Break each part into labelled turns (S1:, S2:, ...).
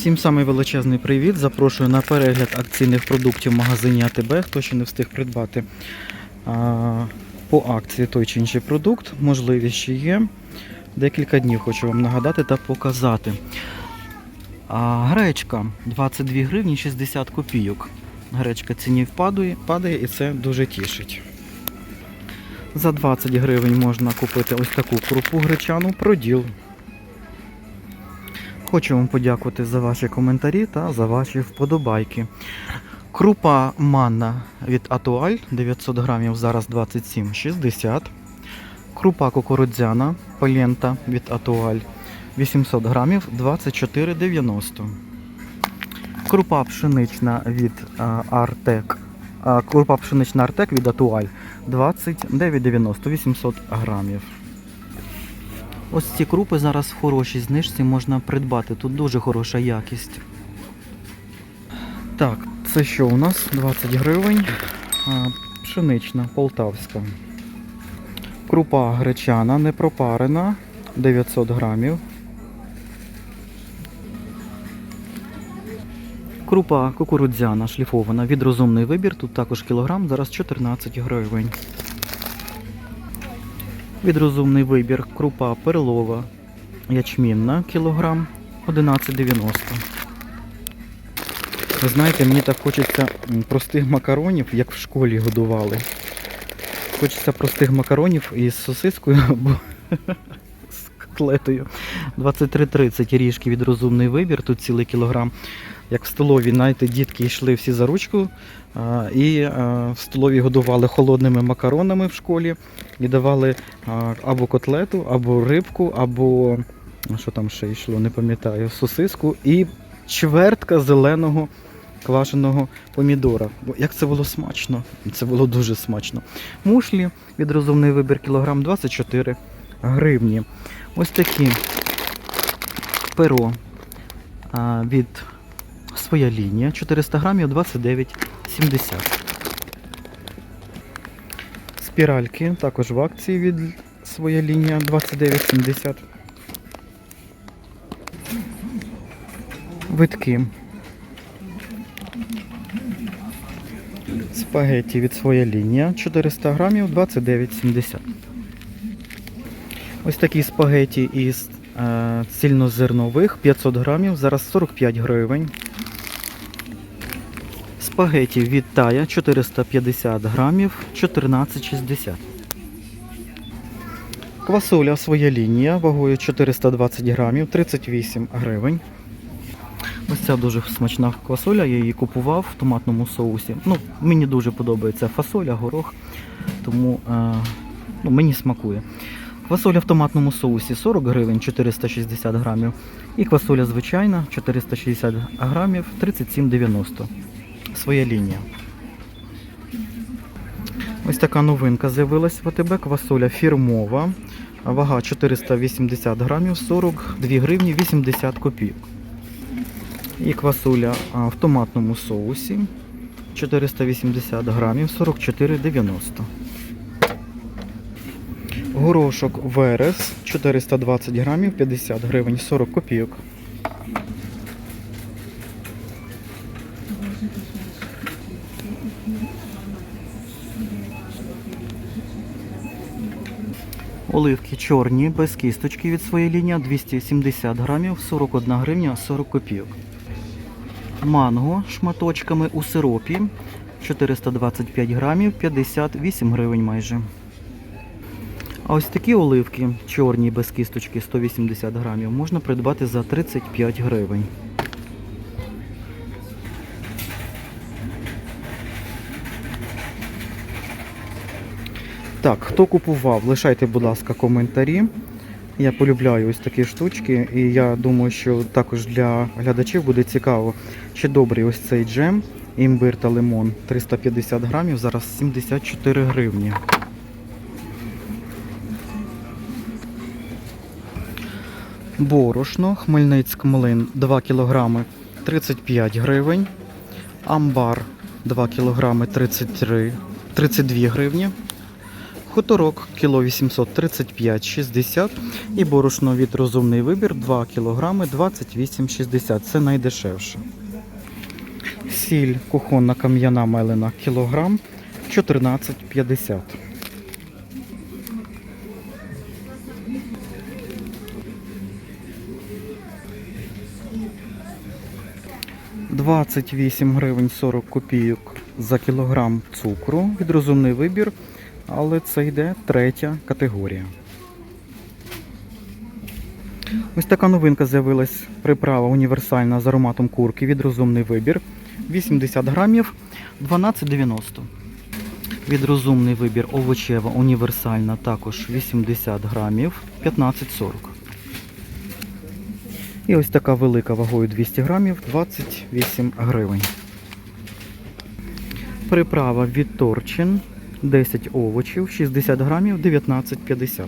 S1: Всім самий величезний привіт. Запрошую на перегляд акційних продуктів в магазині АТБ. Хто ще не встиг придбати а, по акції той чи інший продукт, можливість ще є. Декілька днів хочу вам нагадати та показати. А, гречка 22 гривні 60 копійок. Гречка ціні впадає, падає і це дуже тішить. За 20 гривень можна купити ось таку крупу гречану проділ. Хочу вам подякувати за ваші коментарі та за ваші вподобайки. Крупа манна від Атуаль 900 грамів зараз 27,60. Крупа кукурудзяна полента від Атуаль 800 грамів 24,90. Крупа пшенична від Артек. Крупа пшенична Артек від Атуаль 29,90 800 грамів. Ось ці крупи зараз в хорошій знижці можна придбати. Тут дуже хороша якість. Так, це що у нас? 20 гривень. Пшенична, полтавська. Крупа гречана, не пропарена. 900 грамів. Крупа кукурудзяна, шліфована від розумний вибір. Тут також кілограм, зараз 14 гривень. Від розумний вибір крупа перлова ячмінна кілограм 11,90. Ви знаєте, мені так хочеться простих макаронів, як в школі годували. Хочеться простих макаронів із сосискою або з котлетою. 23,30 ріжки від розумний вибір, тут цілий кілограм. Як в столові, знаєте, дітки йшли всі за ручку а, і а, в столові годували холодними макаронами в школі і давали а, або котлету, або рибку, або що там ще йшло, не пам'ятаю, сосиску і чвертка зеленого квашеного помідора. Бо Як це було смачно? Це було дуже смачно. Мушлі від розумний вибір кілограм 24 гривні. Ось такі перо від своя лінія 400 грамів 29,70. Спіральки також в акції від своя лінія 29,70. Витки. Спагетті від своя лінія 400 грамів 29,70. Ось такі спагеті із цільнозернових 500 грамів, зараз 45 гривень. Спагеті від Тая 450 грамів 14,60. Квасоля своя лінія вагою 420 грамів 38 гривень. Ось ця дуже смачна квасоля, я її купував в томатному соусі. Ну, мені дуже подобається фасоля, горох, тому е, ну, мені смакує. Квасоля в томатному соусі 40 гривень 460 грамів. І квасоля звичайна 460 грамів 37,90. Своя лінія. Ось така новинка з'явилась в АТБ. Квасоля фірмова. Вага 480 грамів 42 гривні 80 копійок. І квасоля в томатному соусі 480 грамів 44,90. Горошок Верес 420 грамів 50 гривень 40 копійок. Оливки чорні без кісточки від своєї лінії 270 грамів 41 гривня 40 копійок. Манго шматочками у сиропі 425 грамів 58 гривень майже. А ось такі оливки чорні без кісточки 180 грамів можна придбати за 35 гривень. Так, хто купував, лишайте, будь ласка, коментарі. Я полюбляю ось такі штучки, і я думаю, що також для глядачів буде цікаво, чи добрий ось цей джем, імбир та лимон 350 грамів, зараз 74 гривні. Борошно, Хмельницьк млин 2 кг 35 гривень. Амбар 2 кг 33, 32 гривні. Хуторок кіло 835,60 і борошно від розумний вибір 2 кг 28,60. Це найдешевше. Сіль кухонна кам'яна мелена кілограм 14,50. Двадцять вісім гривень 40 копійок за кілограм цукру від розумний вибір, але це йде третя категорія. Ось така новинка з'явилась приправа універсальна з ароматом курки від розумний вибір. 80 грамів 12,90. Від розумний вибір овочева універсальна також 80 грамів 15,40. І ось така велика вагою 200 грамів 28 гривень. Приправа від Торчин 10 овочів 60 грамів 19,50.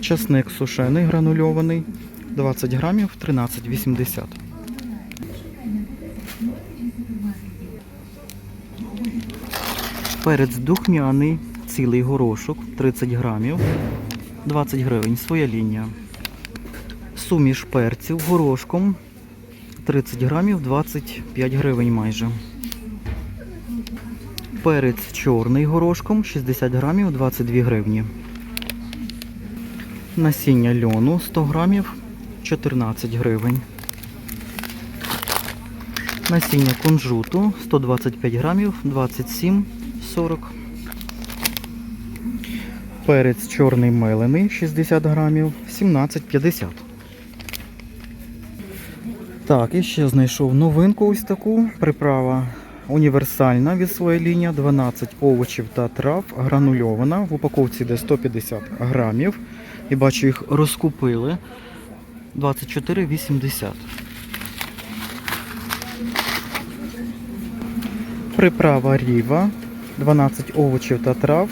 S1: Часник сушений гранульований 20 грамів 13,80. Перець духмяний, цілий горошок 30 грамів 20 гривень, своя лінія. Суміш перців горошком 30 грамів 25 гривень майже. Перець чорний горошком 60 грамів 22 гривні. Насіння льону 100 грамів 14 гривень. Насіння кунжуту 125 грамів 27,40. Перець чорний мелений 60 грамів 17,50. Так, і ще знайшов новинку ось таку. Приправа універсальна від своєї лінії. 12 овочів та трав, гранульована. В упаковці йде 150 грамів. І бачу, їх розкупили. 24,80. Приправа ріва, 12 овочів та трав,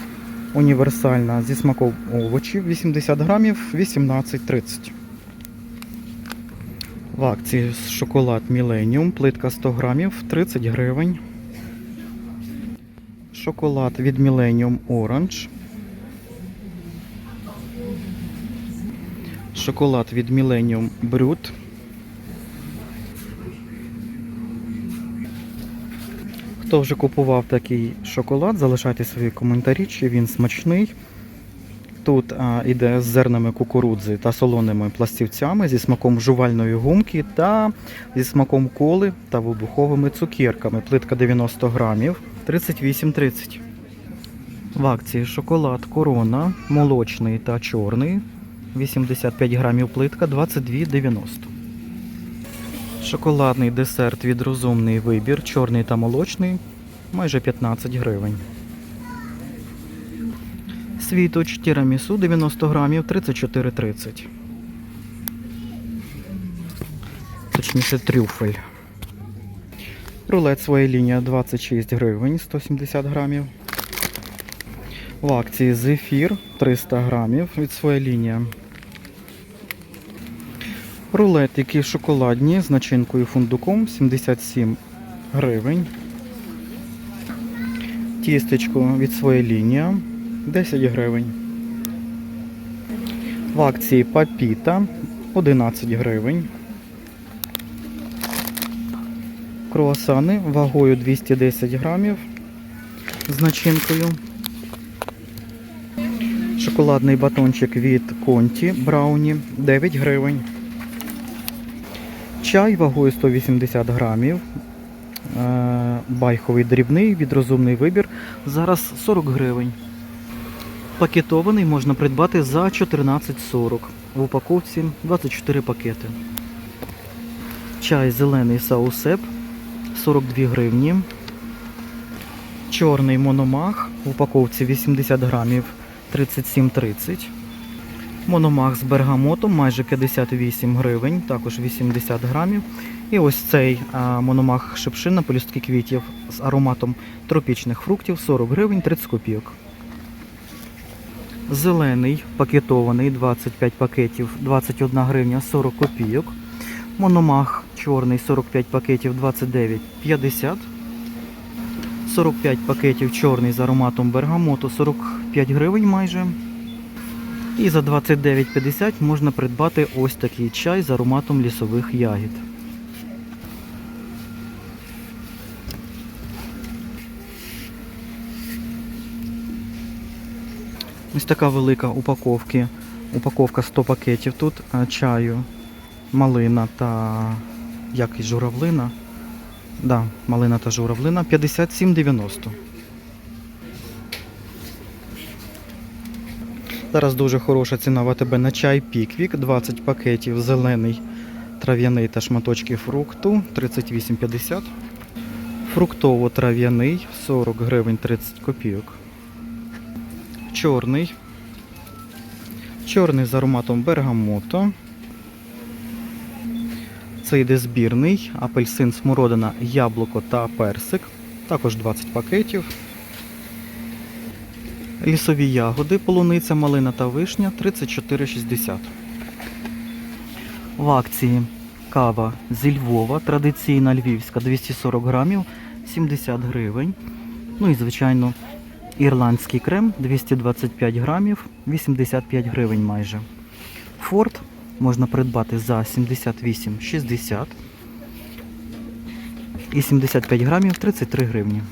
S1: універсальна зі смаком овочів, 80 грамів, 18,30. В акції шоколад Millennium, плитка 100 грамів, 30 гривень. Шоколад від Millennium Orange. Шоколад від Millennium Brut. Хто вже купував такий шоколад, залишайте свої коментарі, чи він смачний. Тут а, іде з зернами кукурудзи та солоними пластівцями, зі смаком жувальної гумки та зі смаком коли та вибуховими цукерками. Плитка 90 грамів 38,30. В акції шоколад корона, молочний та чорний. 85 грамів плитка 22,90. Шоколадний десерт від розумний вибір, чорний та молочний, майже 15 гривень. Світоч тірамісу 90 грамів 34,30. Точніше трюфель. Рулет своя лінія 26 гривень 170 грамів. В акції зефір 300 грамів від своя лінія. Рулетики шоколадні з начинкою фундуком 77 гривень. Тістечко від своєї лінії 10 гривень. В акції папіта 11 гривень. Круасани вагою 210 грамів з начинкою. Шоколадний батончик від Конті Брауні 9 гривень. Чай вагою 180 грамів. Е, Байховий дрібний від розумний вибір. Зараз 40 гривень. Пакетований можна придбати за 14,40. В упаковці 24 пакети. Чай зелений саусеп 42 гривні. Чорний мономах в упаковці 80 грамів 37,30. Мономах з бергамотом майже 58 гривень, також 80 грамів. І ось цей мономах шипшина полюстки квітів з ароматом тропічних фруктів 40 гривень 30 копійок. Зелений пакетований 25 пакетів 21 гривня 40 копійок. Мономах чорний 45 пакетів 29,50. 45 пакетів чорний з ароматом бергамоту, 45 гривень майже. І за 29,50 можна придбати ось такий чай з ароматом лісових ягід. Ось така велика упаковки. Упаковка 100 пакетів тут чаю, малина та якийсь журавлина. Да, малина та журавлина 57,90. Зараз дуже хороша ціна в АТБ на чай Піквік, 20 пакетів, зелений, трав'яний та шматочки фрукту 38,50. Фруктово-трав'яний 40 гривень 30 копійок. Чорний. Чорний з ароматом бергамото. Це йде збірний, апельсин, смородина, яблуко та персик. Також 20 пакетів. Лісові ягоди, полуниця, малина та вишня 34,60. В акції кава зі Львова, традиційна львівська 240 грамів, 70 гривень. Ну і, звичайно, ірландський крем 225 грамів, 85 гривень майже. Форт можна придбати за 78,60 і 75 грамів 33 гривні.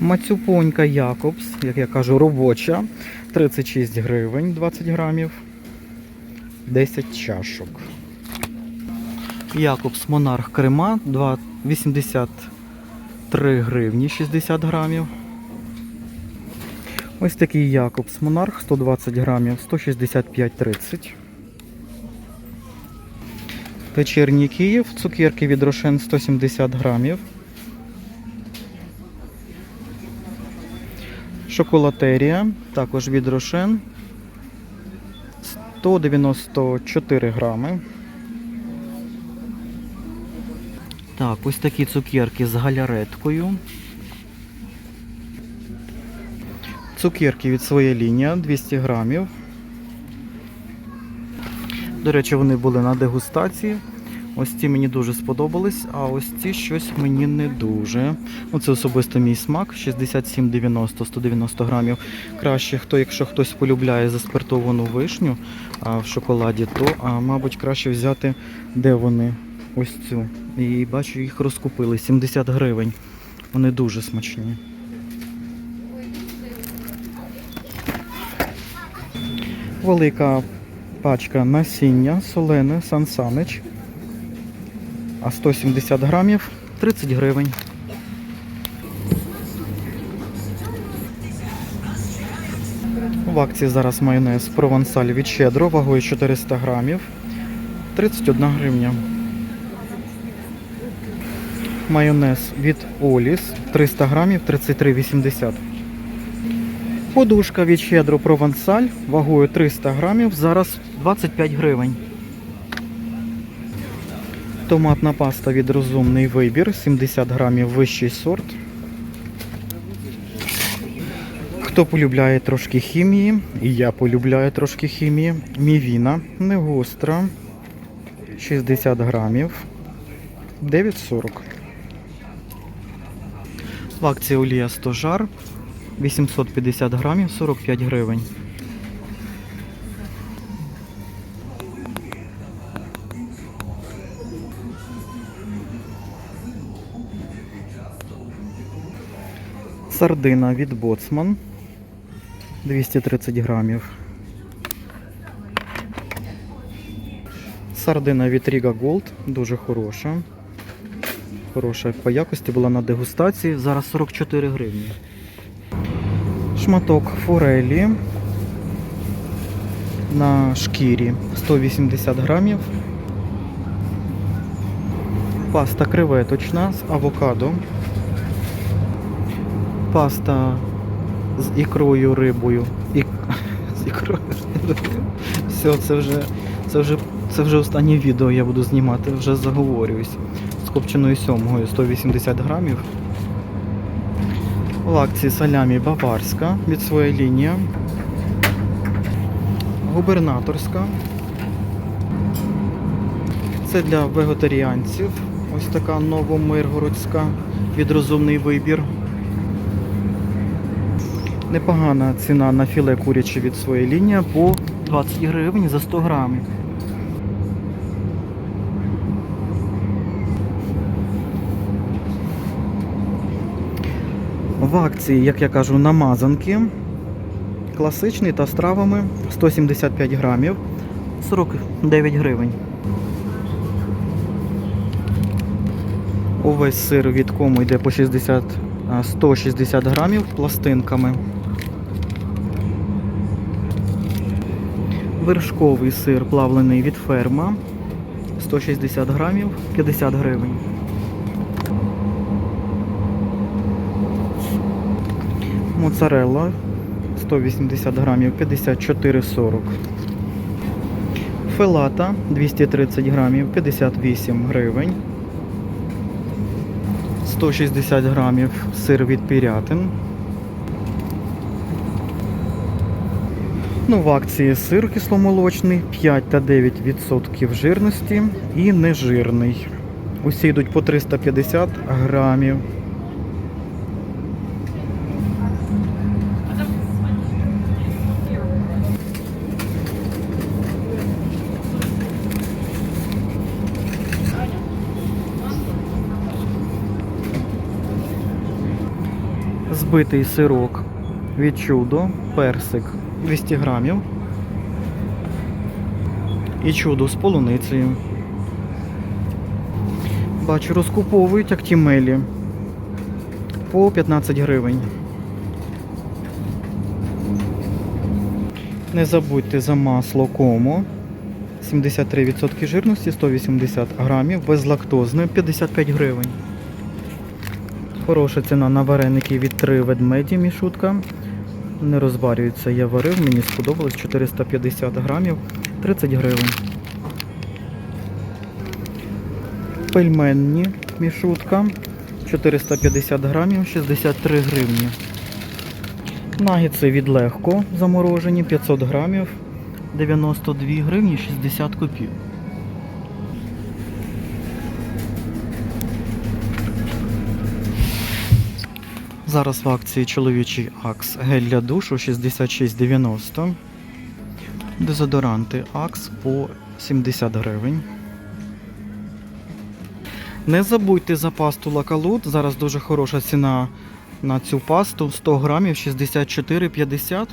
S1: Мацюпонька Якобс, як я кажу, робоча. 36 гривень 20 грамів. 10 чашок. Якобс Монарх Крема 2, 83 гривні 60 грамів. Ось такий Якобс Монарх 120 грамів 165,30. Вечірній Київ, цукерки від Рошен 170 грамів. Шоколатерія, також від Рошен 194 грами. Так, ось такі цукерки з галяреткою. Цукерки від своєї лінії 200 грамів. До речі, вони були на дегустації. Ось ці мені дуже сподобались, а ось ці щось мені не дуже. Ну, це особисто мій смак. 67,90, 190 грамів. Краще, хто, якщо хтось полюбляє заспиртовану вишню а, в шоколаді, то, а, мабуть, краще взяти, де вони. Ось цю. І бачу, їх розкупили. 70 гривень. Вони дуже смачні. Велика пачка насіння солене Сансанич. А 170 грамів 30 гривень. В акції зараз майонез провансаль від щедро вагою 400 грамів 31 гривня. Майонез від Оліс 300 грамів 33,80. Подушка від щедро провансаль вагою 300 грамів, зараз 25 гривень. Томатна паста від розумний вибір, 70 грамів вищий сорт. Хто полюбляє трошки хімії, і я полюбляю трошки хімії. Мівіна, не гостра, 60 грамів, 9,40. В акції олія 100 жар, 850 грамів, 45 гривень. Сардина від Боцман 230 грамів. Сардина від Riga Gold дуже хороша. Хороша по якості була на дегустації. Зараз 44 гривні. Шматок форелі на шкірі 180 грамів. Паста креветочна з авокадо. Паста з ікрою рибою. Ік... З ікрою. Все, це вже, це вже, це вже останнє відео я буду знімати, вже заговорююсь. З копченою сьомгою 180 грамів. В акції салямі баварська від своєї лінії. Губернаторська. Це для вегетаріанців. Ось така новомиргородська від розумний вибір. Непогана ціна на філе куряче від своєї лінії по 20 гривень за 100 грамів. В акції, як я кажу, намазанки. Класичний та з травами 175 грамів 49 гривень. Увесь сир від кому йде по 60, 160 грамів пластинками. Вершковий сир плавлений від ферма 160 грамів 50 гривень. Моцарелла 180 грамів 54,40. Фелата 230 грамів 58 гривень. 160 грамів сир від пірятин. Ну, в акції сир кисломолочний 5 та 9% жирності і нежирний. Усі йдуть по 350 грамів. Збитий сирок від чудо, персик 200 грамів. І чудо з полуницею. Бачу, розкуповують актімелі по 15 гривень. Не забудьте за масло комо. 73% жирності, 180 грамів, безлактозне 55 гривень. Хороша ціна на вареники від 3 ведмеді мішутка. Не розварюється, я варив, мені сподобалось 450 грамів, 30 гривень. Пельменні мішутка 450 грамів, 63 гривні. Нагітси від легко заморожені 500 грамів, 92 гривні 60 копійок. Зараз в акції чоловічий Акс гель для душу 66,90. Дезодоранти Акс по 70 гривень. Не забудьте за пасту Лакалут. Зараз дуже хороша ціна на цю пасту 100 грамів 64,50.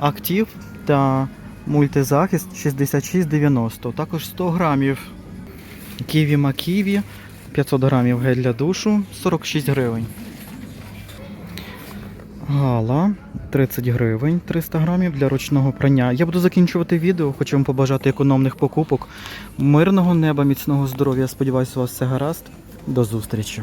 S1: Актив та мультизахист 66,90. Також 100 грамів Ківі Маківі 500 грамів гель для душу 46 гривень. Гала 30 гривень 300 грамів для ручного прання. Я буду закінчувати відео. Хочу вам побажати економних покупок, мирного неба, міцного здоров'я. Сподіваюся, у вас все гаразд. До зустрічі.